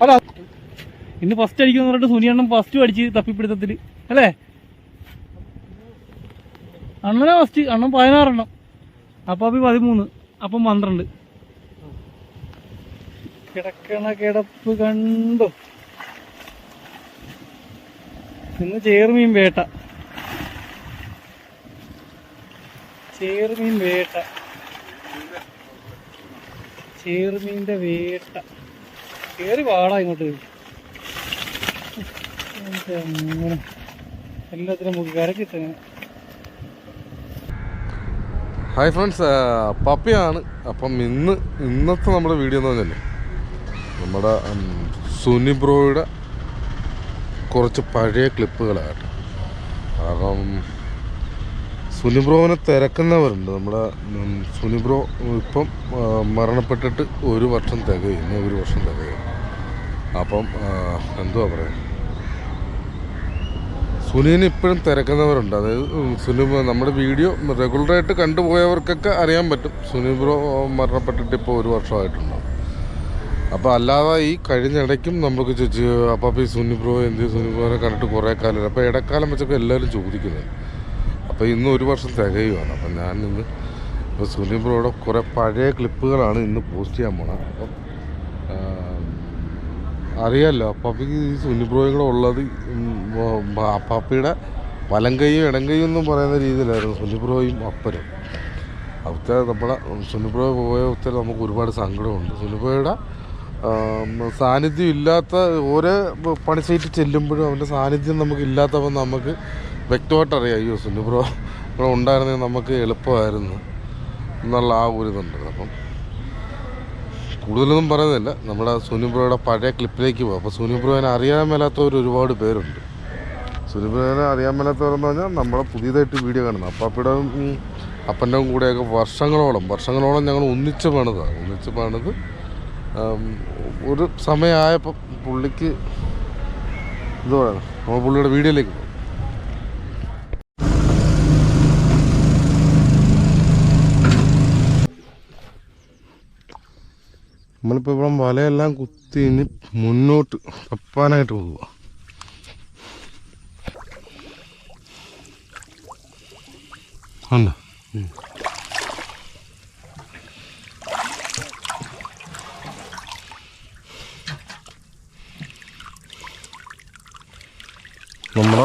അതാ. ഇന്ന് ഫസ്റ്റ് അടിക്കുമെന്ന് പറഞ്ഞിട്ട് സുനിയണ്ണം ഫസ്റ്റ് അടിച്ച് തപ്പിപ്പിടുത്തത്തിൽ അല്ലേ? അണ്ണനെ ഫസ്റ്റ് അണ്ണൻ പതിനാറെണ്ണം. അപ്പാപ്പി പതിമൂന്ന്. അപ്പം പന്ത്രണ്ട്. കിടക്കണ കിടപ്പ് കണ്ടു? ഇന്ന് ചേർമീൻ വേട്ട. ചേർമീൻ വേട്ട. ചേർമീന്റെ വേട്ട. കേറി വാടാ ഇങ്ങോട്ട്. എല്ലാത്തിനും കരക്കിട്ടങ്ങനെ ഹായ് ഫ്രണ്ട്സ് പപ്പിയാണ്. അപ്പം ഇന്ന് ഇന്നത്തെ നമ്മുടെ വീഡിയോ എന്ന് പറഞ്ഞല്ലേ? നമ്മുടെ സുനി ബ്രോയുടെ കുറച്ച് പഴയ ക്ലിപ്പുകളാണ് കാരണം സുനി ബ്രോവിനെ തിരക്കുന്നവരുണ്ട്. നമ്മുടെ സുനിബ്രോ സുനി ബ്രോ ഇപ്പം മരണപ്പെട്ടിട്ട് ഒരു വർഷം തികയും ഇനി ഒരു വർഷം തികയും. അപ്പം എന്തുവാ പറയുക സുനിനെ ഇപ്പോഴും തിരക്കുന്നവരുണ്ട്. അതായത് സുനി നമ്മുടെ വീഡിയോ റെഗുലറായിട്ട് കണ്ടുപോയവർക്കൊക്കെ അറിയാൻ പറ്റും. സുനി ബ്രോ മരണപ്പെട്ടിട്ട് ഇപ്പോൾ ഒരു വർഷമായിട്ടുണ്ടാവും അപ്പോൾ അല്ലാതെ ഈ കഴിഞ്ഞ ഇടയ്ക്കും നമുക്ക് ചോദിച്ചു അപ്പം ഈ സുനി ബ്രോ എന്ത് സുനി ബ്രോനെ കണ്ടിട്ട് കുറേ കാലം അപ്പോൾ ഇടക്കാലം വെച്ചൊക്കെ എല്ലാവരും ചോദിക്കുന്നത് അപ്പോൾ ഇന്ന് ഒരു വർഷം തികയുവാണ്. അപ്പം ഞാൻ ഇന്ന് ഇപ്പോൾ സുനിൽ ബ്രോയുടെ കുറേ പഴയ ക്ലിപ്പുകളാണ് ഇന്ന് പോസ്റ്റ് ചെയ്യാൻ പോണത് അപ്പം അറിയാമല്ലോ അപ്പാപ്പയ്ക്ക് ഈ സുനിബ്രോയും കൂടെ ഉള്ളത് അപ്പാപ്പയുടെ വലം കൈയും ഇടം കൈയും എന്നും പറയുന്ന രീതിയിലായിരുന്നു സുനിബ്രോയും അപ്പനും. അവിടുത്തെ നമ്മളെ സുനിബ്രോ പോയ ഒത്തിരി നമുക്ക് ഒരുപാട് സങ്കടമുണ്ട്. സുനിൽ ബ്രോയുടെ സാന്നിധ്യം ഇല്ലാത്ത ഓരോ പണി സൈറ്റിൽ ചെല്ലുമ്പോഴും അവന്റെ സാന്നിധ്യം നമുക്ക് ഇല്ലാത്തപ്പോൾ നമുക്ക് വ്യക്തമായിട്ട് അറിയാം അയ്യോ സുനിബ്രോ ഇവിടെ ഉണ്ടായിരുന്നെങ്കിൽ നമുക്ക് എളുപ്പമായിരുന്നു എന്നുള്ള ആ ഒരു ഇതുണ്ട് അപ്പം കൂടുതലൊന്നും പറയുന്നില്ല. നമ്മുടെ സുനിബ്രോയുടെ പഴയ ക്ലിപ്പിലേക്ക് പോകും. അപ്പോൾ സുനിബ്രോനെ അറിയാൻ മേലാത്തവർ ഒരുപാട് പേരുണ്ട്. സുനിബ്രോനെ അറിയാൻ മേലാത്തവരെന്ന് പറഞ്ഞാൽ നമ്മളെ പുതിയതായിട്ട് വീഡിയോ കാണുന്നത്. അപ്പാപ്പിയുടെ അപ്പിടെ അപ്പന്റെ കൂടെയൊക്കെ വർഷങ്ങളോളം വർഷങ്ങളോളം ഞങ്ങൾ ഒന്നിച്ച് പണിതാണ് ഒന്നിച്ച് പണിത് ഒരു സമയമായപ്പോൾ പുള്ളിക്ക് ഇത് പറയണം. നമ്മൾ പുള്ളിയുടെ വീഡിയോയിലേക്ക് പോകും നമ്മളിപ്പോൾ ഇവിടെ വലയെല്ലാം കുത്തി ഇനി മുന്നോട്ട് തപ്പാനായിട്ട് പോവുക. ഉണ്ട് നമ്മുടെ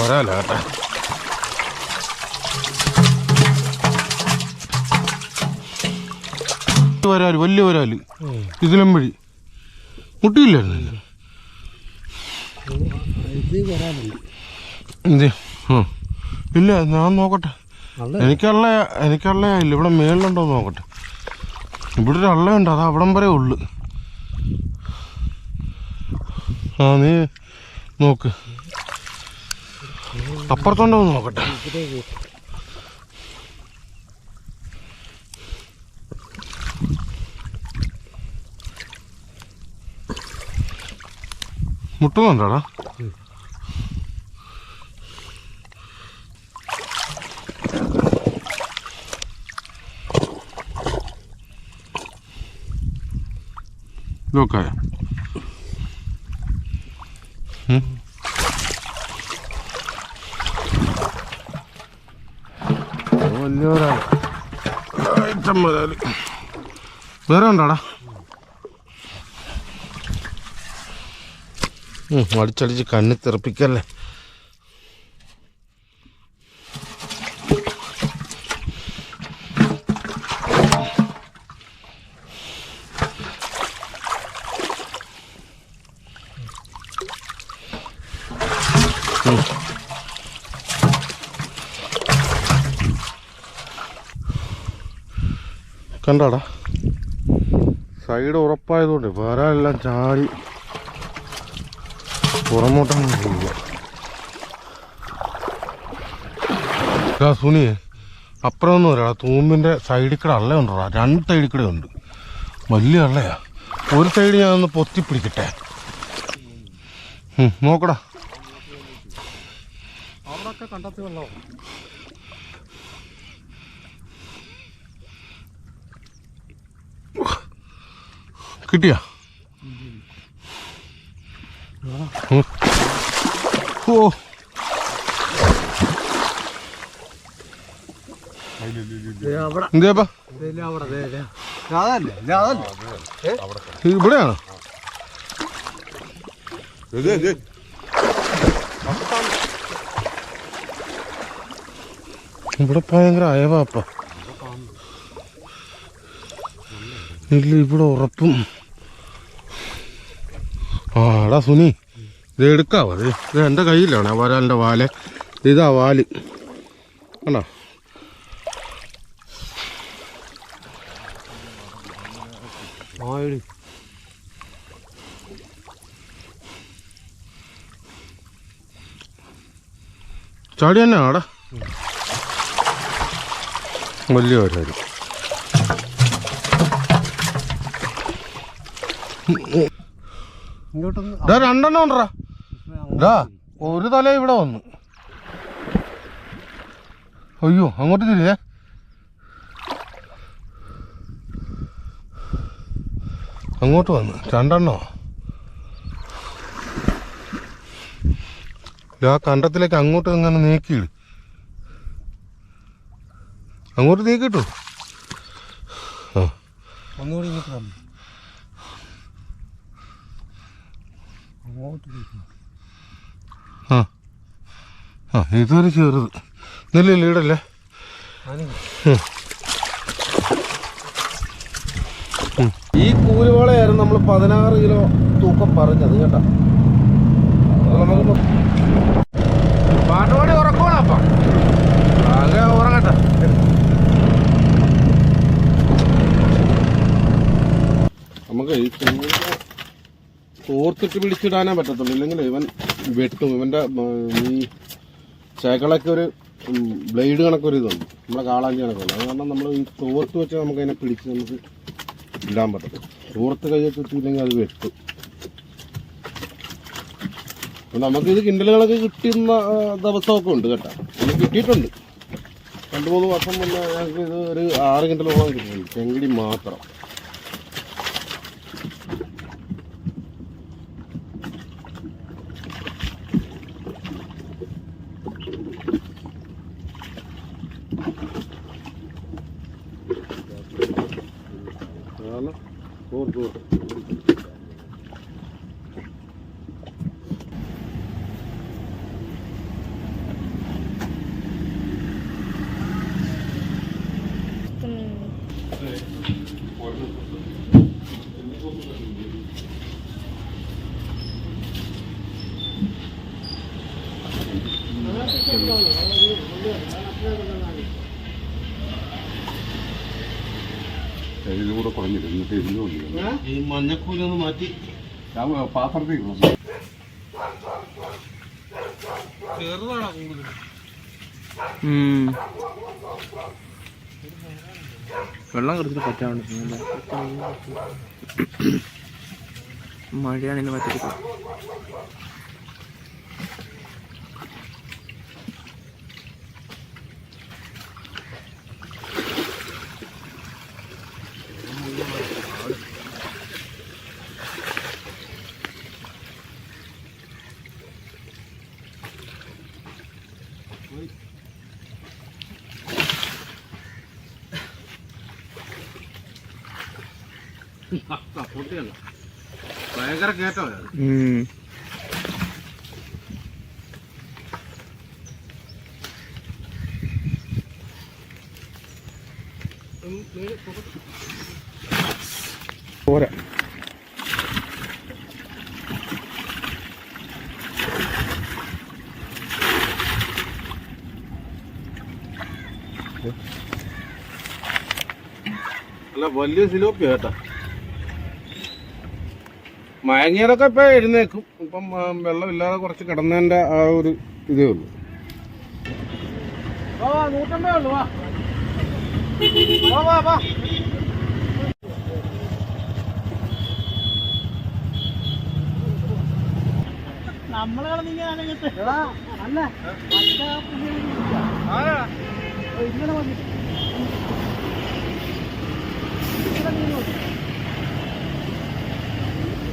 വരാല കേട്ടെ വരാൽ വലിയ വരാൽ. ഇതിലും വഴി മുട്ടിയില്ലായിരുന്നില്ല? എന്ത്? ആ ഇല്ല ഞാൻ നോക്കട്ടെ. എനിക്കള്ള എനിക്കള്ള ഇല്ല ഇവിടെ മേളിലുണ്ടോ നോക്കട്ടെ. ഇവിടെ ഒരു അള്ളയുണ്ട്. അത് അവിടം വരെ ഉള്ളു. ആ നീ നോക്ക്. അപ്പുറത്തുണ്ടോ നോക്കട്ടെ. മുട്ടുന്നുണ്ടോടാ? നോക്കായ വലിയ ഒരാൾ ഐറ്റം മുതൽ വേറെ ഉണ്ടോടാ? അടിച്ചടിച്ച് കണ്ണി തെറപ്പിക്കല്ലേ. കണ്ടാടാ സൈഡ് ഉറപ്പായതുകൊണ്ട് വേറെ എല്ലാം ചാടി പുറമോട്ടങ്ങ് പോകുക എടാ സുനി അപ്പുറമൊന്നും വരാ. തൂമ്പിന്റെ സൈഡിൽ കൂടെ അള്ള ഉണ്ടോ രണ്ട് സൈഡിൽ കൂടെ ഉണ്ട്. വലിയ അള്ളയാ. ഒരു സൈഡ് ഞാൻ ഒന്ന് പൊത്തി പിടിക്കട്ടെ നോക്കടാ. കിട്ടിയാ ഓ ഇവിടെയാണോ? ഇവിടെ ഭയങ്കര അയവാപ്പ ഇല്ല ഇവിടെ ഉറപ്പും. ആടാ സുനി ഇത് എടുക്കാവോ? അത് ഇത് എന്റെ കയ്യിലാണ് വരാലിന്റെ വാൽ. ഇതാ വാൽ. കണ്ടോ ചാടി തന്നെ ആടാ. വലിയ ഇതാ രണ്ടെണ്ണം ഉണ്ടറാ ഇതാ ഒരു തല ഇവിടെ വന്നു. അയ്യോ അങ്ങോട്ട് തിരിയേ. അങ്ങോട്ട് വന്ന്. രണ്ടെണ്ണോ? ആ കണ്ടത്തിലേക്ക് അങ്ങോട്ട് അങ്ങനെ നീക്കിയിട് അങ്ങോട്ട് നീക്കിട്ടു ആ. അങ്ങോട്ട് ആ. ആ ഇതൊരു ചെറുത്. നെല്ല് ലീടല്ലേ ഈ കൂലുവാളയായിരുന്നു നമ്മൾ പതിനാറ് കിലോ തൂക്കം പറഞ്ഞത് കേട്ടാ. പാട്ടുപാടി ഉറക്കണപ്പ ആകെ ഉറങ്ങട്ടെ. നമുക്ക് ഈ തോർത്തിട്ട് പിടിച്ചിടാനേ പറ്റത്തുള്ളൂ. ഇല്ലെങ്കിൽ ഇവൻ വെട്ടും. ഇവന്റെ ഈ ചേക്കളൊക്കെ ഒരു ബ്ലേഡ് കണക്കൊരു ഇതുണ്ട് നമ്മളെ കാളാഞ്ചി കണക്കുണ്ട് അത് കാരണം നമ്മൾ ഈ തോർത്ത് വെച്ച് നമുക്ക് അതിനെ പിടിച്ച് നമുക്ക് ഇടാൻ പറ്റത്തുള്ളൂ സുഹൃത്ത് കയ്യൊക്കെ വെച്ചില്ലെങ്കിൽ അത് വെട്ടും. അപ്പൊ നമുക്കിത് കിണ്ടലുകളൊക്കെ കിട്ടുന്ന ദിവസമൊക്കെ ഉണ്ട് കേട്ടോ. നമുക്ക് കിട്ടിയിട്ടുണ്ട്. രണ്ട് മൂന്ന് വർഷം മുന്നേ ഞങ്ങൾക്ക് ഇത് ഒരു ആറ് കിണ്ടലോളം കിട്ടിയിട്ടുണ്ട്. ചെങ്കിടി മാത്രം കാരണം തോർത്ത് തോർത്ത് ഇതിലൂടെ കുറഞ്ഞില്ല എന്നിട്ട് ഇതിന് കൊണ്ടില്ല ഈ മഞ്ഞക്കൂലി ഒന്ന് മാറ്റി. ഞാൻ പാത്രത്തിൽ ചെറുതാണോ കൂടുതൽ? വെള്ളം കുടിച്ചിട്ട് പറ്റാണ്ട് മഴയാണ് ഇന്ന് പറ്റില്ല ഭയങ്കര കേട്ടോ പോരാ അല്ല വലിയ സിലോപ്പി കേട്ടോ മയങ്ങിയതൊക്കെ ഇപ്പൊ എഴുന്നേക്കും. ഇപ്പം വെള്ളമില്ലാതെ കുറച്ച് കിടന്നതിന്റെ ആ ഒരു ഇതേ ഉള്ളൂ. നൂറ്റമ്പേ ഉള്ളു വാ. വാ വാ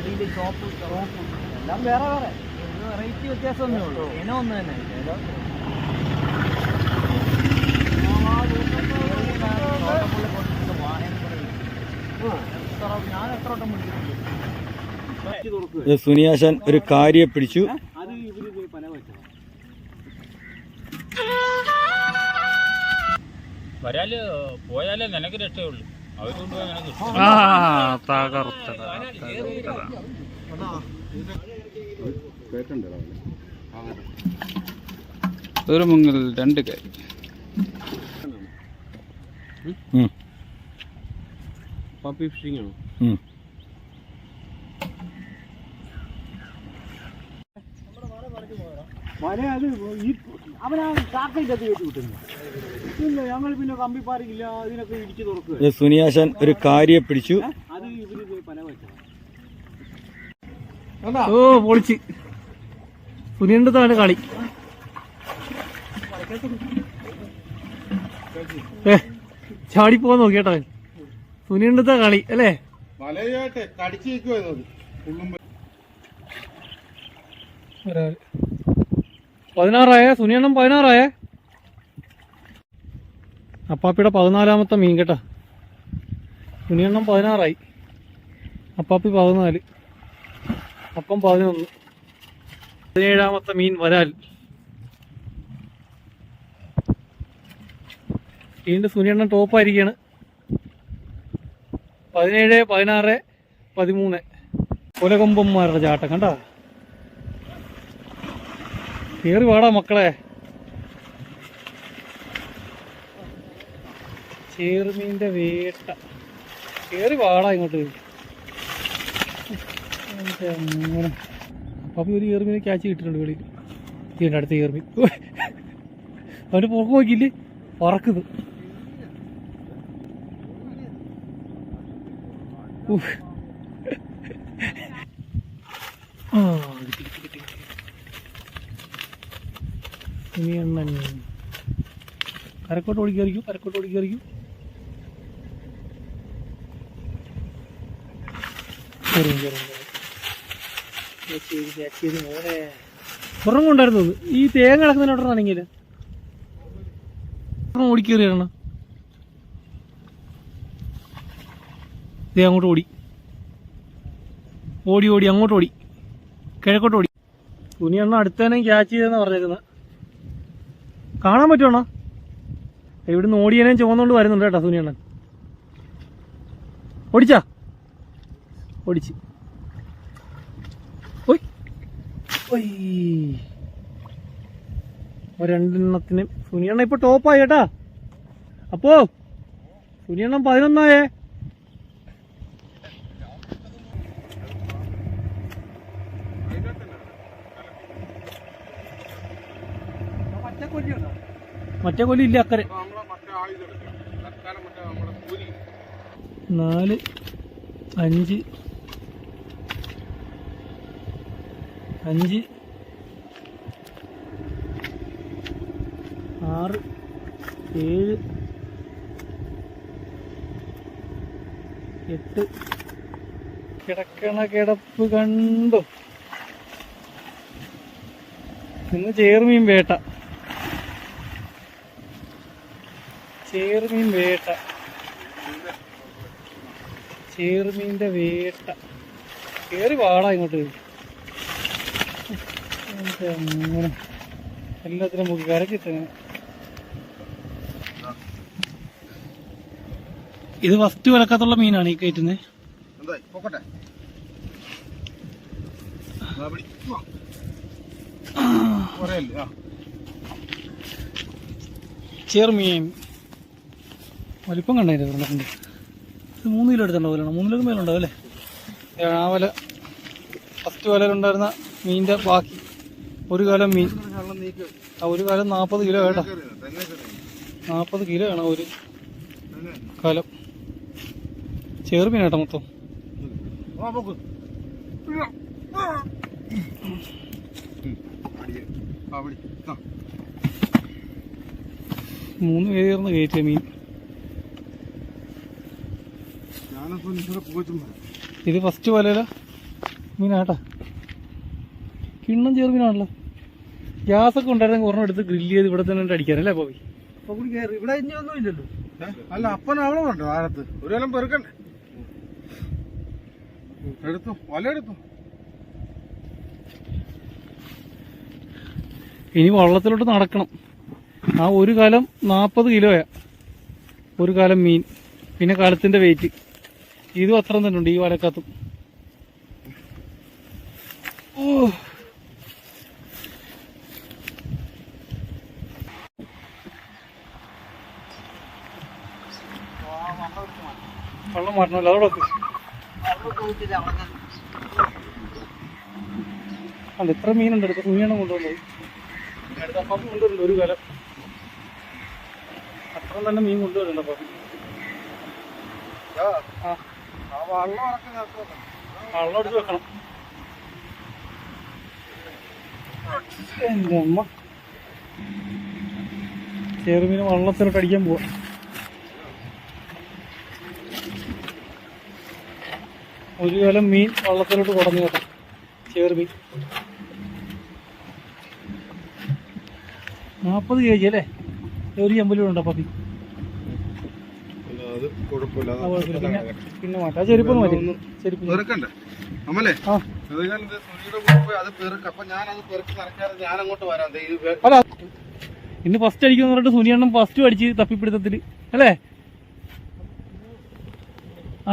അടിയിൽ ചോപ്പ് റോപ്പ് എല്ലാം വേറെ വേറെ. വെറൈറ്റി വ്യത്യാസമൊന്നേ ഉള്ളൂ. ഇനം ഒന്ന് തന്നെ. ഞാൻ എത്ര വട്ടം പിടിച്ചിട്ടുണ്ട് സുനിയാശാൻ ഒരു കാര്യ പിടിച്ചു. അത് ഇവർ പോയി പല വെച്ചത് വരാൽ പോയാലേ നിനക്ക് രക്ഷയുള്ളൂ. ആ ഒരു മുങ്ങിൽ രണ്ട് കൈ. പപ്പി ഫിഷിംഗ് ആണോ? വല അത് ഈ അവനാ ചാക്കയിന്റെ അത് കയറ്റി വിട്ടുന്നു ഇല്ല ഞങ്ങൾ പിന്നെ കമ്പിപ്പാറിക്കില്ല അതിനൊക്കെ ഇടിച്ച് തുറക്കുക സുനിയാശാൻ ഒരു കാരിയെ പിടിച്ചു. അത് ഇവർ പല ഓ പൊളിച്ച്. സുനിയണ്ടതാണ് കളി. ഏ നോക്കിയേട്ടോ നോക്കിയേട്ടാ സുനിയണ്ടത്തെ കളി അല്ലേ? കടിച്ചു പതിനാറായ? സുനിയണ്ണം പതിനാറായേ? അപ്പാപ്പിയുടെ പതിനാലാമത്തെ മീൻ കേട്ടാ. മുനിയെണ്ണം പതിനാറായി. അപ്പാപ്പി പതിനാല്. അപ്പം പതിനൊന്ന്. പതിനേഴാമത്തെ മീൻ വരാൽ. വീണ്ടും സുനിയണ്ണൻ ടോപ്പായിരിക്കാണ് പതിനേഴ് പതിനാറ് പതിമൂന്ന്. കൊലകൊമ്പന്മാരുടെ ചാട്ടം കണ്ടോ? കേറി വാടാ മക്കളെ. ചേറുമീന്റെ വേട്ട. കേറി വാടാ ഇങ്ങോട്ട്. അങ്ങനെ? അപ്പം ഒരു ഏറുമീനെ ക്യാച്ച് കിട്ടിയിട്ടുണ്ട് വെളിയിൽ. ഇതിന്റെ അടുത്ത ഏറുമീൻ അവന്റെ പുറത്ത് നോക്കിയില്ലേ? പറക്കുന്നത്. ആ ഇനി കരക്കോട്ട് ഓടിക്കായിരിക്കും കരക്കോട്ട് ഓടിക്കറിക്കും കയറും കയറും മോനെ ഒരെണ്ണം. ഈ തേങ്ങ കിടക്കുന്നതിനോട്ടാണെങ്കിൽ ഓടിക്കേറിയാണ് ദേ അങ്ങോട്ട് ഓടി. ഓടി ഓടി അങ്ങോട്ട് ഓടി. കിഴക്കോട്ട് ഓടി. തുണിയെണ്ണ അടുത്തന്നെ ക്യാച്ച് ചെയ്തെന്ന് പറഞ്ഞേക്കുന്നത് കാണാൻ പറ്റുവാണോ ഇവിടുന്ന് ഓടിയനേം ചുവന്നുകൊണ്ട് വരുന്നുണ്ട് കേട്ടോ സുനിയണ്ണൻ ഓടിച്ചാ? ഓടിച്ച്. ഓയ്. ഓയ്. ഒരു രണ്ടെണ്ണത്തിന് സുനിയണ്ണ ഇപ്പൊ ടോപ്പായി കേട്ടാ. അപ്പോ സുനിയണ്ണം പതിനൊന്നായേ. മറ്റേ കൊല്ലി ഇല്ല അക്കരെ. നാല് അഞ്ച് അഞ്ച്. ആറ്. ഏഴ്. എട്ട്. കിടക്കണ കിടപ്പ് കണ്ടു. ഇന്ന് ചേർമീൻ വേട്ട. ചേർമീൻ വേട്ട. ചേർമീന്റെ വേട്ട. കേറി വാടാ ഇങ്ങോട്ട്. അങ്ങനെ എല്ലാത്തിനും മുക്കി കരക്കിട്ടങ്ങനെ ഇത് ഫസ്റ്റ് വിലക്കത്തുള്ള മീനാണ് ഈ കയറ്റുന്നത് ചെറുമീൻ. വലിപ്പം കണ്ടായിരുന്നു ഇത് മൂന്ന് കിലോ എടുത്തുണ്ടാവില്ല മൂന്ന് കിലോ മേലുണ്ടാവും അല്ലേ? ആ വല. ഫസ്റ്റ് വലയിലുണ്ടായിരുന്ന മീനിന്റെ ബാക്കി. ഒരു കാലം മീൻ. ആ ഒരു കാലം നാൽപ്പത് കിലോ കേട്ടോ നാൽപ്പത് കിലോ ആണ് ഒരു കാലം. ചെറുമീൻ കേട്ടോ മൊത്തം. മൂന്ന് പേര് കയറ്റിയ മീൻ. ഇത് ഫസ്റ്റ് വലയില മീനാട്ടാ. കിണ്ണം ചെറുമീനാണല്ലോ ഗ്യാസ് ഒക്കെ ഉണ്ടായിരുന്നെങ്കിൽ ഒരെണ്ണം എടുത്ത് ഗ്രില്ല് ചെയ്ത് ഇവിടെ തന്നെ അടിക്കാനല്ലേ പോയി ഇവിടെ ഇനി ഒന്നും ഇല്ലല്ലോ. അല്ല അപ്പൻ അവളെ ഉണ്ടോ ആഴത്ത് ഒരു കൊല്ലം പെറുക്കണ്ടേ? എടുത്തു വല എടുത്തു. ഇനി വള്ളത്തിലോട്ട് നടക്കണം. ആ ഒരു കാലം നാൽപ്പത് കിലോയാ. ഒരു കാലം മീൻ. പിന്നെ കാലത്തിന്റെ വെയിറ്റ് ഇതും അത്ര തന്നെ ഉണ്ട് ഈ വലക്കത്തും വെള്ളം മാറ്റണമല്ലോ അതോടെ വെക്ക്. അല്ല എത്ര മീനുണ്ട്. എടുത്ത് കുഞ്ഞാണ് കൊണ്ടുവന്നത്. എടുത്തപ്പം കൊണ്ടുവരുന്നുണ്ട് ഒരു കാലം. അത്ര തന്നെ മീൻ കൊണ്ടുവരുന്നുണ്ട് അപ്പം വള്ളം എടുത്ത് വെക്കണം. എന്റെ അമ്മ. ചെറുമീൻ വള്ളത്തിലോട്ട് അടിക്കാൻ പോവാ. ഒരു കാലം മീൻ വള്ളത്തിലോട്ട് കുടഞ്ഞു കേട്ടോ. ചേർമീൻ നാൽപ്പത് കെ ജി അല്ലേ? ഒരു ചെമ്പലും ഉണ്ടോ പപ്പി. പിന്നെ മാറ്റാം. ചെരുപ്പ് മതി. അല്ല ഇന്ന് ഫസ്റ്റ് അടിക്കുന്ന പറഞ്ഞിട്ട് സുനിയണ്ണം ഫസ്റ്റ് അടിച്ച് തപ്പിപ്പിടുത്തത്തിൽ. അല്ലേ?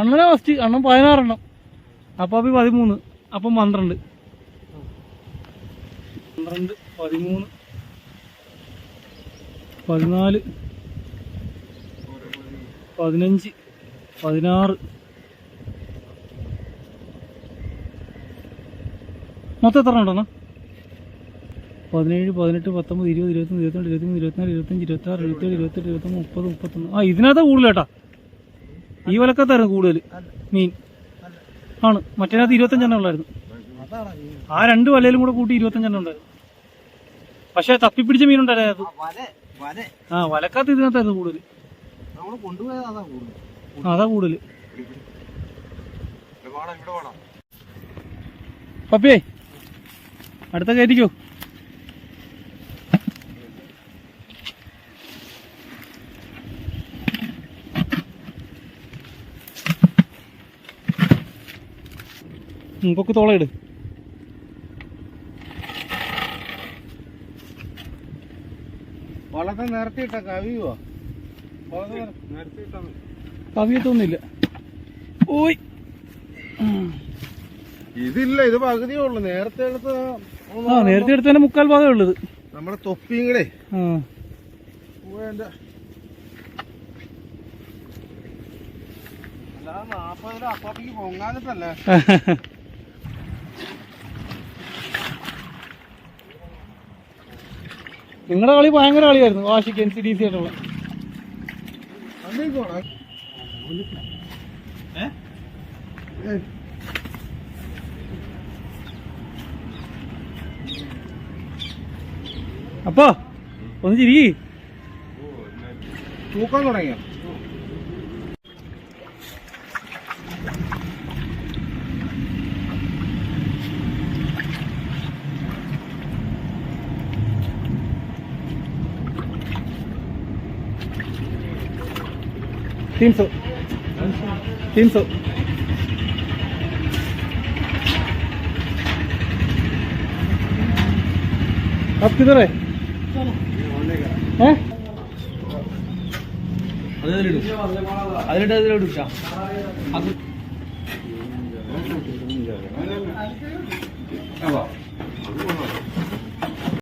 അണ്ണനാ ഫസ്റ്റ് അണ്ണൻ പതിനാറെണ്ണം. അപ്പാപ്പി പതിമൂന്ന് അപ്പം പന്ത്രണ്ട്. പന്ത്രണ്ട് പതിമൂന്ന് പതിനാല് പതിനഞ്ച് പതിനാറ്. മൊത്തം എത്ര ഉണ്ടെണ്ണ പതിനേഴ് പതിനെട്ട് പത്തൊമ്പത് ഇരുപത് ഇരുപത്തൊന്ന് ഇരുപത്തിരണ്ട് ഇരുപത്തിമൂന്ന് ഇരുപത്തിനാല് ഇരുപത്തഞ്ച് ഇരുപത്താറ് ഇരുപത്തേഴ് ഇരുപത്തെട്ട് ഇരുപത്തൊമ്പത് മുപ്പത് മുപ്പത്തൊന്ന്. ആ ഇതിനകത്താ കൂടുതൽ കേട്ടാ ഈ വിലക്കത്തായിരുന്നു കൂടുതൽ മീൻ. ആണ്. മറ്റേനകത്ത് ഇരുപത്തഞ്ചെണ്ണം ഉള്ളായിരുന്നു. ആ രണ്ട് വലയിലും കൂടെ കൂട്ടി ഇരുപത്തഞ്ചെണ്ണം ഉണ്ടായിരുന്നു. പക്ഷെ തപ്പിപ്പിടിച്ച വല ആ വലക്കാത്ത ഇതിനകത്തായിരുന്നു കൂടുതൽ അതാ കൂടുതൽ പപ്പിയേ അടുത്ത കയറ്റിക്കോ? പൊക്ക് തോളയിട് വളത്തെ നിരത്തിയിട്ട കവിയോ. കവിയത്തൊന്നുമില്ല. ഓയ്. ഇതില്ല ഇത് പകുതിയേ ഉള്ളു. നേരത്തെ എടുത്ത ആ നേരത്തെ എടുത്തതിന്റെ മുക്കാൽ ഭാഗമേ ഉള്ളത് നമ്മുടെ തൊപ്പിയും കൂടെ. അല്ലാതെ നാപ്പതിൽ അപ്പാപ്പിക്ക് പൊങ്ങാനിട്ടല്ലേ നിങ്ങളുടെ കളി ഭയങ്കര കളിയായിരുന്നു വാശിക്ക് എൻ സി ഡി സി ആയിട്ടുള്ള. അപ്പൊ ഒന്ന് ചിരി തൂക്കാൻ തുടങ്ങിയോ? तीन सौ तीन सौ आप किधर है हैं?